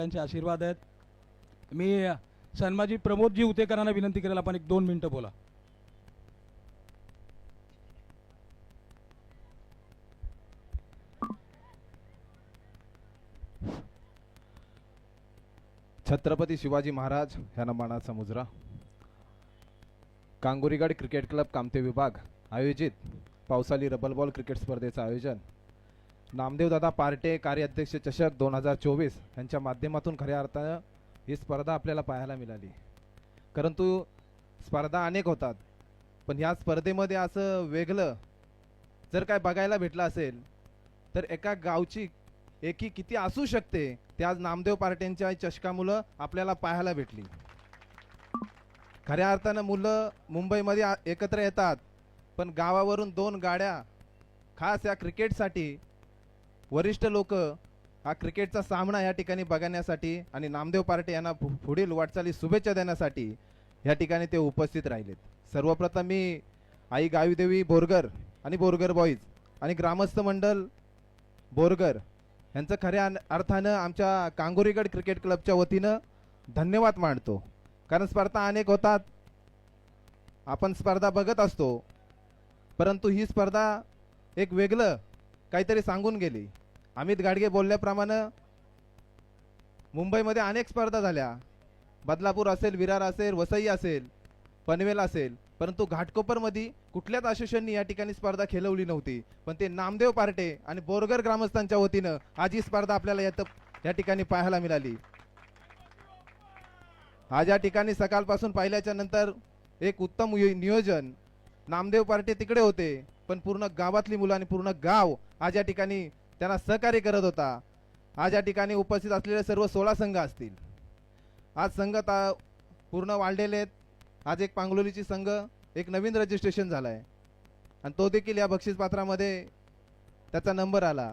त्यांचे आशीर्वाद आहेत. मी सन्माजी प्रमोदजी उतेकरांना विनंती करेल आपण एक दोन मिनिटं बोला. छत्रपती शिवाजी महाराज ह्या मानाचा मुजरा. कांगोरीगड क्रिकेट क्लब कामते विभाग आयोजित पावसाळी रबल बॉल क्रिकेट स्पर्धेचं आयोजन. नामदेवदादा पार्टे कार्याध्यक्ष चषक दोन हजार चोवीस यांच्या माध्यमातून खऱ्या अर्थानं ही स्पर्धा आपल्याला पाहायला मिळाली. परंतु स्पर्धा अनेक होतात पण ह्या स्पर्धेमध्ये असं वेगळं जर काय बघायला भेटलं असेल तर एका गावची एकी किती असू शकते ते आज नामदेव पार्ट्यांच्या चषकामुळं आपल्याला पाहायला भेटली. खऱ्या अर्थानं मुलं मुंबईमध्ये एकत्र येतात पण गावावरून दोन गाड्या खास या क्रिकेटसाठी वरिष्ठ लोक हा क्रिकेटचा सामना या ठिकाणी बघण्यासाठी आणि नामदेव पार्टे यांना पुढील वाटचाली शुभेच्छा देण्यासाठी या ठिकाणी ते उपस्थित राहिलेत. सर्वप्रथम मी आई गावीदेवी बोरगर आणि बोरगर बॉईज आणि ग्रामस्थ मंडल बोरगर यांचं खऱ्या अर्थानं आमच्या कांगोरीगड क्रिकेट क्लबच्या वतीनं धन्यवाद मांडतो कारण स्पर्धा अनेक होतात. आपण स्पर्धा बघत असतो. परंतु ही स्पर्धा एक वेगळं काहीतरी सांगून गेली. अमित गाडगे बोलल्याप्रमाणे मुंबईमध्ये अनेक स्पर्धा झाल्या. बदलापूर असेल विरार असेल वसई असेल पनवेल असेल. परंतु घाटकोपरमध्ये कुठल्याच असोसिएशननी या ठिकाणी स्पर्धा खेळवली नव्हती. पण ते नामदेव पार्टे आणि बोरगर ग्रामस्थांच्या वतीनं आज ही स्पर्धा आपल्याला यात या ठिकाणी पाहायला मिळाली. आज या ठिकाणी सकाळपासून पाहिल्याच्या नंतर एक उत्तम नियोजन. नामदेव पार्टे तिकडे होते. पण पूर्ण गावातली मुलं आणि पूर्ण गाव आज या ठिकाणी त्यांना सहकार्य करत होता. आज या ठिकाणी उपस्थित असलेले सर्व सोळा संघ असतील. आज संघ ता पूर्ण वाढलेले आहेत. आज एक पांगलोलीची संघ एक नवीन रजिस्ट्रेशन झाला आहे आणि तो देखील या बक्षीसपात्रामध्ये त्याचा नंबर आला.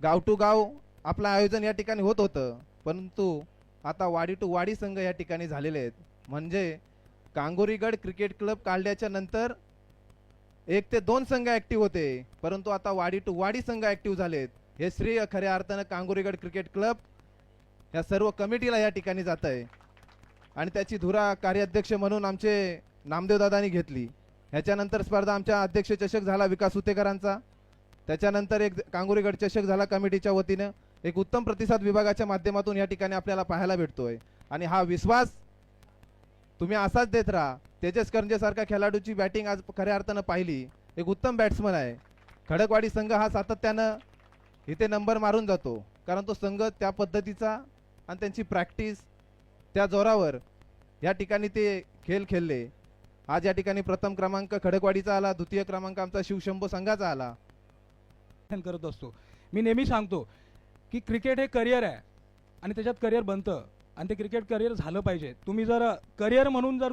गाव टू गाव आपलं आयोजन या ठिकाणी होत होतं. परंतु आता वाडी टू वाडी संघ या ठिकाणी झालेले आहेत. म्हणजे कांगोरीगड क्रिकेट क्लब काढल्याच्या नंतर एक ते दोन संघ ऍक्टिव्ह होते. परंतु आता वाडी टू वाडी संघ ऍक्टिव्ह झालेत. हे श्रेय खऱ्या अर्थानं कांगोरीगड क्रिकेट क्लब या सर्व कमिटीला या ठिकाणी जात आहे आणि त्याची धुरा कार्याध्यक्ष म्हणून आमचे नामदेवदादांनी घेतली. ह्याच्यानंतर स्पर्धा आमच्या अध्यक्ष चषक झाला विकास उतेकरांचा. त्याच्यानंतर एक कांगोरीगड चषक झाला कमिटीच्या वतीनं. एक उत्तम प्रतिसाद विभागाच्या माध्यमातून या ठिकाणी आपल्याला पाहायला भेटतोय. आणि हा विश्वास तुम्ही असाच देत राहा. तेजस करंजेसारख्या खेळाडूची बॅटिंग आज खऱ्या अर्थानं पाहिली. एक उत्तम बॅट्समन आहे. खडकवाडी संघ हा सातत्यानं इथे नंबर मारून जातो. कारण तो संघ त्या पद्धतीचा आणि त्यांची प्रॅक्टिस त्या जोरावर या ठिकाणी ते खेळ खेळले. आज या ठिकाणी प्रथम क्रमांक खडकवाडीचा आला द्वितीय क्रमांक आमचा शिवशंभू संघाचा आला. करत असतो. मी नेहमी सांगतो की क्रिकेट हे करिअर आहे आणि त्याच्यात करिअर बनतं. आणि ते क्रिकेट करिअर झालं पाहिजे. तुम्ही जर करिअर म्हणून जर